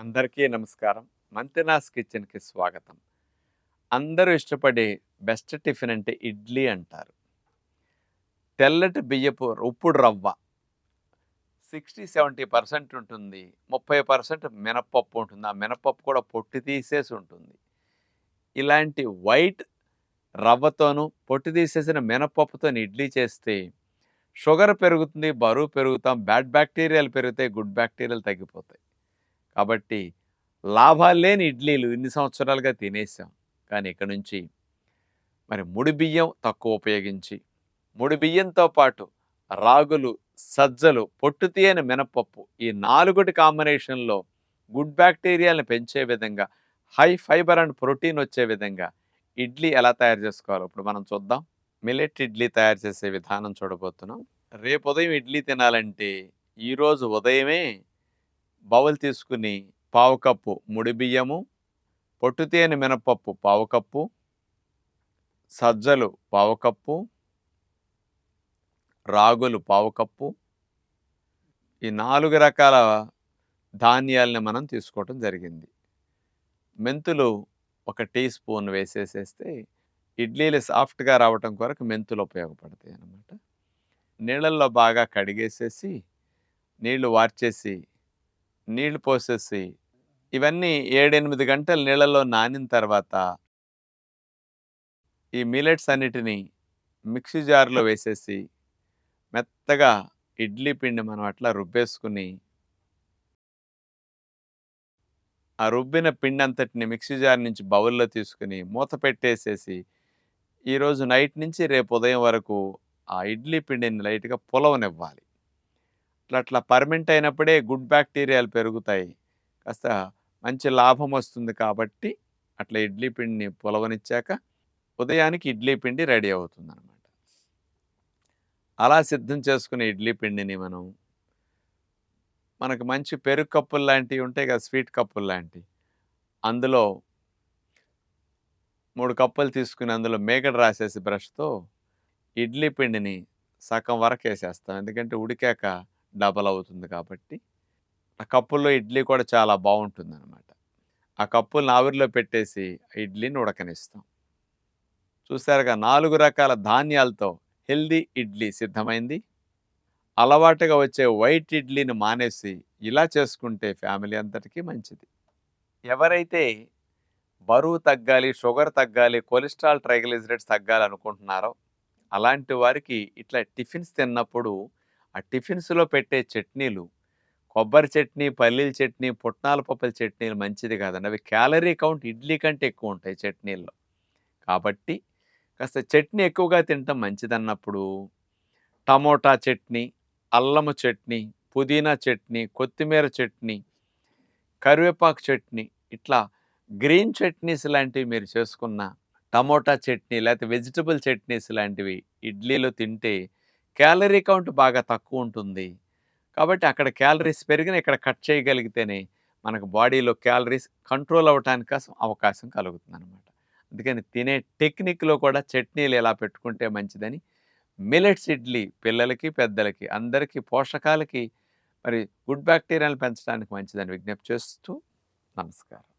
అందరికీ నమస్కారం. మంతెనాస్ కిచెన్కి స్వాగతం. అందరూ ఇష్టపడే బెస్ట్ టిఫిన్ అంటే ఇడ్లీ అంటారు. తెల్లటి బియ్యపు ఉప్పుడు రవ్వ సిక్స్టీ సెవెంటీ పర్సెంట్ ఉంటుంది. ముప్పై పర్సెంట్ మినప్పప్పు ఉంటుంది. ఆ మినప్పప్పు కూడా పొట్టు తీసేసి ఉంటుంది. ఇలాంటి వైట్ రవ్వతోనూ పొట్టు తీసేసిన మినపప్పుతో ఇడ్లీ చేస్తే షుగర్ పెరుగుతుంది బరువు పెరుగుతాం బ్యాడ్ బ్యాక్టీరియాలు పెరుగుతాయి గుడ్ బ్యాక్టీరియాలు తగ్గిపోతాయి. కాబట్టి లాభాలు లేని ఇడ్లీలు ఇన్ని సంవత్సరాలుగా తినేసాం. కానీ ఇక్కడ నుంచి మరి ముడి బియ్యం తక్కువ ఉపయోగించి ముడి బియ్యంతో పాటు రాగులు సజ్జలు పొట్టు తీయని మినపప్పు ఈ నాలుగుటి కాంబినేషన్లో గుడ్ బ్యాక్టీరియాలను పెంచే విధంగా హై ఫైబర్ అండ్ ప్రోటీన్ వచ్చే విధంగా ఇడ్లీ ఎలా తయారు చేసుకోవాలో ఇప్పుడు మనం చూద్దాం. మిలెట్ ఇడ్లీ తయారు చేసే విధానం చూడబోతున్నాం. రేపు ఉదయం ఇడ్లీ తినాలంటే ఈరోజు ఉదయమే బౌల్ తీసుకుని పావు కప్పు ముడి బియ్యము పొట్టు తేనె మినపప్పు పావు కప్పు సజ్జలు పావు కప్పు రాగులు పావు కప్పు. ఈ నాలుగు రకాల ధాన్యాలని మనం తీసుకోవటం జరిగింది. మెంతులు ఒక టీ స్పూన్ వేసేసేస్తే ఇడ్లీలు సాఫ్ట్గా రావటం కొరకు మెంతులు ఉపయోగపడతాయి అన్నమాట నీళ్ళల్లో బాగా కడిగేసేసి నీళ్ళు వార్చేసి నీళ్ళు పోసేసి ఇవన్నీ ఏడెనిమిది గంటలు నీళ్ళలో నానిన తర్వాత ఈ మిలెట్స్ అన్నిటిని మిక్సీ జార్లో వేసేసి మెత్తగా ఇడ్లీ పిండి మనం అట్లా రుబ్బేసుకుని ఆ రుబ్బిన పిండి అంతటిని మిక్సీ జార్ నుంచి బౌల్లో తీసుకుని మూత పెట్టేసేసి ఈరోజు నైట్ నుంచి రేపు ఉదయం వరకు ఆ ఇడ్లీ పిండిని లైట్గా పొలవనివ్వాలి. అట్లా అట్లా పర్మెంట్ అయినప్పుడే గుడ్ బ్యాక్టీరియాలు పెరుగుతాయి. కాస్త మంచి లాభం వస్తుంది కాబట్టి అట్లా ఇడ్లీ పిండిని పొలవనిచ్చాక ఉదయానికి ఇడ్లీ పిండి రెడీ అవుతుంది అనమాట అలా సిద్ధం చేసుకునే ఇడ్లీ పిండిని మనం మనకు మంచి పెరుగు కప్పులు లాంటివి ఉంటాయి కదా స్వీట్ కప్పులు లాంటివి. అందులో మూడు కప్పులు తీసుకుని అందులో మేగడ రాసేసి బ్రష్తో ఇడ్లీ పిండిని సగం వరకు వేసేస్తాం. ఎందుకంటే ఉడికాక డబల్ అవుతుంది కాబట్టి ఆ కప్పుల్లో ఇడ్లీ కూడా చాలా బాగుంటుంది అనమాట ఆ కప్పులను ఆవిరిలో పెట్టేసి ఆ ఇడ్లీని ఉడకనిస్తాం. చూసారుగా నాలుగు రకాల ధాన్యాలతో హెల్దీ ఇడ్లీ సిద్ధమైంది. అలవాటుగా వచ్చే వైట్ ఇడ్లీని మానేసి ఇలా చేసుకుంటే ఫ్యామిలీ అంతటికీ మంచిది. ఎవరైతే బరువు తగ్గాలి షుగర్ తగ్గాలి కొలెస్ట్రాల్ ట్రైగ్లిజరైడ్స్ తగ్గాలి అనుకుంటున్నారో అలాంటి వారికి ఇట్లా టిఫిన్స్ తిన్నప్పుడు ఆ టిఫిన్స్లో పెట్టే చట్నీలు కొబ్బరి చట్నీ పల్లీల చట్నీ పుట్నాల పప్పుల చట్నీలు మంచిది కాదండి. అవి క్యాలరీ కౌంట్ ఇడ్లీ కంటే ఎక్కువ ఉంటాయి చట్నీల్లో. కాబట్టి కాస్త చట్నీ ఎక్కువగా తినటం మంచిదన్నప్పుడు టమోటా చట్నీ అల్లము చట్నీ పుదీనా చట్నీ కొత్తిమీర చట్నీ కరివేపాకు చట్నీ ఇట్లా గ్రీన్ చట్నీస్ లాంటివి మీరు చేసుకున్న టమోటా చట్నీ లేకపోతే వెజిటబుల్ చట్నీస్ లాంటివి ఇడ్లీలో తింటే క్యాలరీ కౌంట్ బాగా తక్కువ ఉంటుంది. కాబట్టి అక్కడ క్యాలరీస్ పెరిగిన ఇక్కడ కట్ చేయగలిగితేనే మనకు బాడీలో క్యాలరీస్ కంట్రోల్ అవ్వటానికి కోసం అవకాశం కలుగుతుంది అనమాట అందుకని తినే టెక్నిక్లో కూడా చట్నీలు ఎలా పెట్టుకుంటే మంచిదని మిలెట్స్ ఇడ్లీ పిల్లలకి పెద్దలకి అందరికీ పోషకాలకి మరి గుడ్ బ్యాక్టీరియాలు పెంచడానికి మంచిదని విజ్ఞప్తి చేస్తూ నమస్కారం.